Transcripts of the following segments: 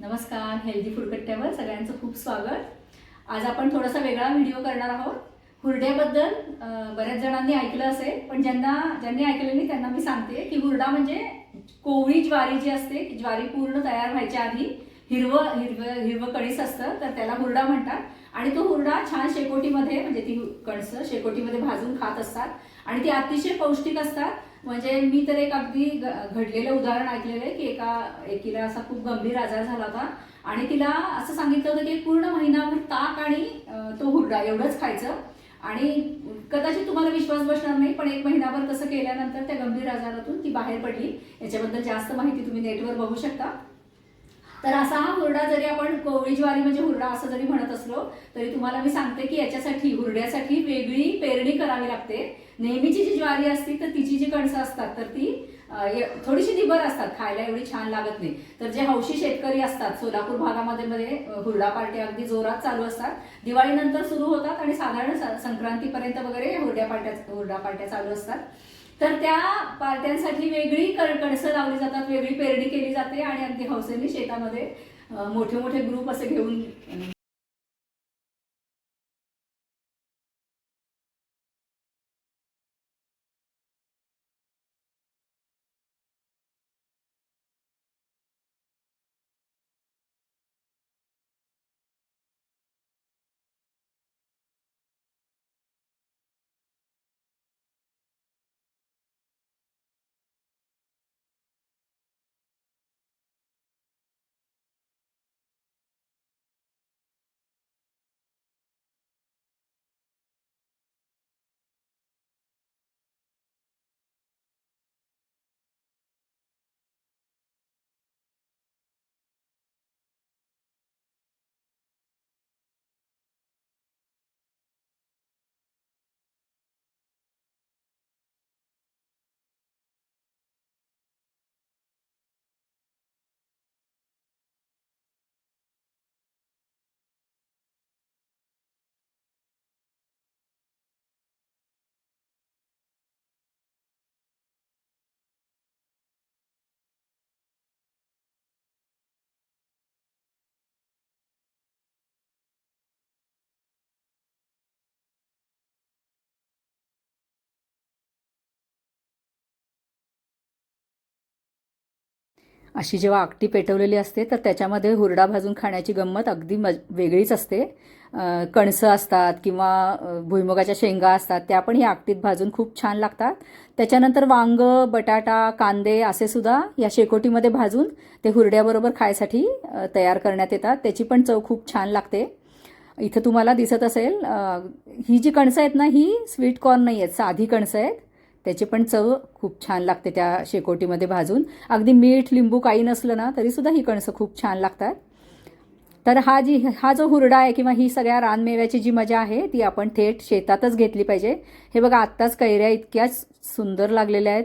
नमस्कार हेल्दी फुडकट्ट्यावर सगळ्यांचं खूप स्वागत. आज आपण थोडासा वेगळा व्हिडिओ करणार आहोत. हुरड्याबद्दल बऱ्याच जणांनी ऐकलं असेल पण ज्यांना ज्यांनी ऐकलं नाही त्यांना मी सांगते की हुरडा म्हणजे कोवळी ज्वारी जी असते ज्वारी पूर्ण तयार व्हायच्या आधी हिरवं हिरवं हिरवं कणीस असतं तर त्याला हुरडा म्हणतात. आणि तो हुरडा छान शेकोटीमध्ये म्हणजे ती कणसं शेकोटीमध्ये भाजून खात असतात. आणि ती अतिशय पौष्टिक असतात. म्हणजे मी तर एक अगदी घडलेलं उदाहरण ऐकलेलं आहे की एका एकीला असा खूप गंभीर आजार झाला होता आणि तिला असं सांगितलं होतं की पूर्ण महिनाभर ताक आणि तो हुरडा एवढंच खायचं. आणि कदाचित तुम्हाला विश्वास बसणार नाही पण एक महिनाभर तसं केल्यानंतर त्या गंभीर आजारातून ती बाहेर पडली. याच्याबद्दल जास्त माहिती तुम्ही नेटवर बघू शकता. तर असा हा हुरडा जरी आपण कोवळी ज्वारी म्हणजे हुरडा असं जरी म्हणत असलो तरी तुम्हाला मी सांगते की याच्यासाठी हुरड्यासाठी वेगळी पेरणी करावी लागते. नेहमीची जी ज्वारी असती तर तिची जी कणसं असतात तर ती थोडीशी निबर असतात खायला एवढी छान लागत नाही. तर जे हौशी शेतकरी असतात सोलापूर भागामध्ये मध्ये हुरडा पार्ट्या अगदी जोरात चालू असतात. दिवाळीनंतर सुरू होतात आणि साधारण संक्रांतीपर्यंत वगैरे हुरड्या पार्ट्या हुरडा पार्ट्या चालू असतात. तर त्या पार्ट्यांसाठी वेगळी कण- कणसं लावली जातात वेगळी पेरणी केली जाते आणि अगदी हौसेने शेतामध्ये मोठे मोठे ग्रुप असे घेऊन अशी जेव्हा आकटी पेटवलेली असते तर त्याच्यामध्ये हुरडा भाजून खाण्याची गंमत अगदी मज वेगळीच असते. कणसं असतात किंवा भुईमुगाच्या शेंगा असतात त्या पण ही आकटीत भाजून खूप छान लागतात. त्याच्यानंतर वांग बटाटा कांदे असे सुद्धा या शेकोटीमध्ये भाजून ते हुरड्याबरोबर खायसाठी तयार करण्यात येतात. त्याची पण चव खूप छान लागते. इथं तुम्हाला दिसत असेल ही जी कणसं आहेत ना ही स्वीट कॉर्न नाही आहेत साधी कणसं आहेत. त्याची पण चव खूप छान लागते त्या शेकोटीमध्ये भाजून. अगदी मीठ लिंबू काही नसलं ना तरीसुद्धा ही कणसं खूप छान लागतात. तर हा जी हा जो हुरडा आहे किंवा ही सगळ्या रानमेव्याची जी मजा आहे ती आपण थेट शेतातच घेतली पाहिजे. हे बघा आत्ताच कैऱ्या इतक्या सुंदर लागलेल्या आहेत.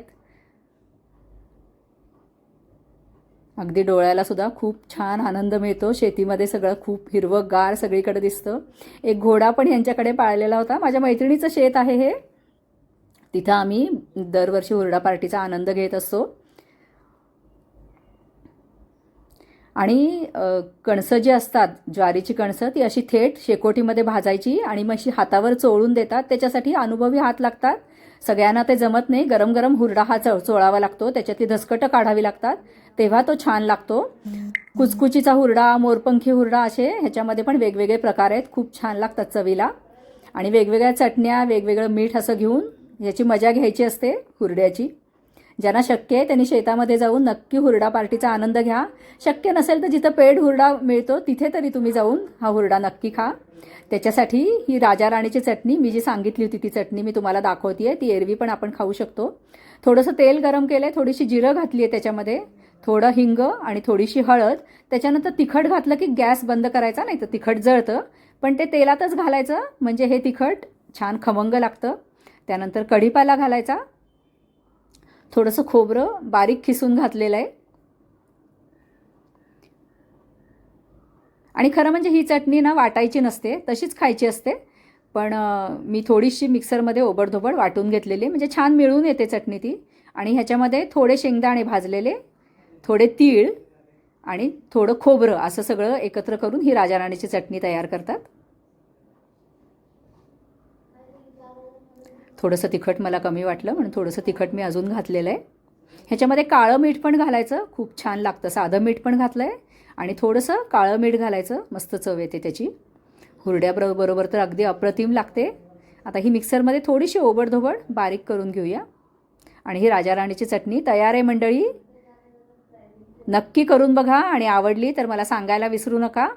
अगदी डोळ्याला सुद्धा खूप छान आनंद मिळतो. शेतीमध्ये सगळं खूप हिरवंगार सगळीकडे दिसतं. एक घोडा पण यांच्याकडे पाळलेला होता. माझ्या मैत्रिणीचं शेत आहे हे. तिथं आम्ही दरवर्षी हुरडा पार्टीचा आनंद घेत असतो. आणि कणसं जी असतात ज्वारीची कणसं ती अशी थेट शेकोटीमध्ये भाजायची आणि मग अशी हातावर चोळून देतात. त्याच्यासाठी अनुभवी हात लागतात. सगळ्यांना ते जमत नाही. गरम गरम हुरडा हा चव चोळावा लागतो. त्याच्यातली धसकटं काढावी लागतात. तेव्हा तो छान लागतो. कुचकुचीचा हुरडा मोरपंखी हुरडा असे ह्याच्यामध्ये पण वेगवेगळे प्रकार आहेत. खूप छान लागतात चवीला. आणि वेगवेगळ्या चटण्या वेगवेगळं मीठ असं घेऊन याची मजा घ्यायची असते हुरड्याची. ज्यांना शक्य आहे त्यांनी शेतामध्ये जाऊन नक्की हुरडा पार्टीचा आनंद घ्या. शक्य नसेल तर जिथं पेड हुरडा मिळतो तिथे तरी तुम्ही जाऊन हा हुरडा नक्की खा. त्याच्यासाठी ही राजा राणीची चटणी मी जी सांगितली होती ती चटणी मी तुम्हाला दाखवते आहे ती एरवी पण आपण खाऊ शकतो. थोडंसं तेल गरम केलं आहे थोडीशी जिरं घातली आहे त्याच्यामध्ये थोडं हिंग आणि थोडीशी हळद त्याच्यानंतर तिखट घातलं की गॅस बंद करायचा नाही तर तिखट जळतं. पण ते तेलातच घालायचं म्हणजे हे तिखट छान खमंग लागतं. त्यानंतर कढीपाला घालायचा. थोडंसं खोबरं बारीक खिसून घातलेलं आहे. आणि खरं म्हणजे ही चटणी ना वाटायची नसते तशीच खायची असते. पण मी थोडीशी मिक्सरमध्ये ओबडधोबड वाटून घेतलेली म्हणजे छान मिळून येते चटणी ती. आणि ह्याच्यामध्ये थोडे शेंगदाणे भाजलेले थोडे तीळ आणि थोडं खोबरं असं सगळं एकत्र करून ही राजाराणीची चटणी तयार करतात. थोडंसं तिखट मला कमी वाटलं म्हणून थोडंसं तिखट मी अजून घातलेलं आहे. ह्याच्यामध्ये काळं मीठ पण घालायचं खूप छान लागतं. साधं मीठ पण घातलं आहे आणि थोडंसं काळं मीठ घालायचं मस्त चव येते त्याची. हुरड्याबरोबर बरोबर तर अगदी अप्रतिम लागते. आता ही मिक्सरमध्ये थोडीशी ओबडधोबड बारीक करून घेऊया. आणि ही राजाराणीची चटणी तयार आहे मंडळी. नक्की करून बघा आणि आवडली तर मला सांगायला विसरू नका.